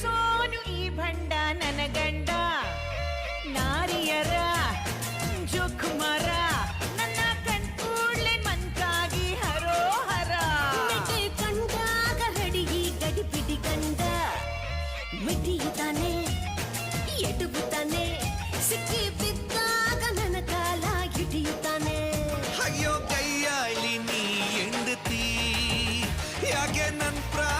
ಸೋನು ಈ ಭಂಡ ನನ್ನ ಗಂಡ. ನಾರಿಯರ ಜೋಕುಮಾರ ನನ್ನ ಕಣ್ಕೂಡ್ಲೆ ಮಂಕಾಗಿ ಹರೋಹರ. ಕಂಡಾಗ ಹಡಿಗಿ ಗಡಿಬಿಡಿ ಗಂಡ. ಮಿಡಿಯುತ್ತಾನೆ ಎಡುಗುತ್ತಾನೆ ಸಿಕ್ಕಿ ಬಿದ್ದಾಗ ನನ್ನ ಕಾಲ ಹಿಡಿಯುತ್ತಾನೆ. ಅಯ್ಯೋ ಕೈಯಾಳಿ ನೀ ಎಂಡತಿ ಯಾಕೆ ನನ್ನ ಪ್ರಾ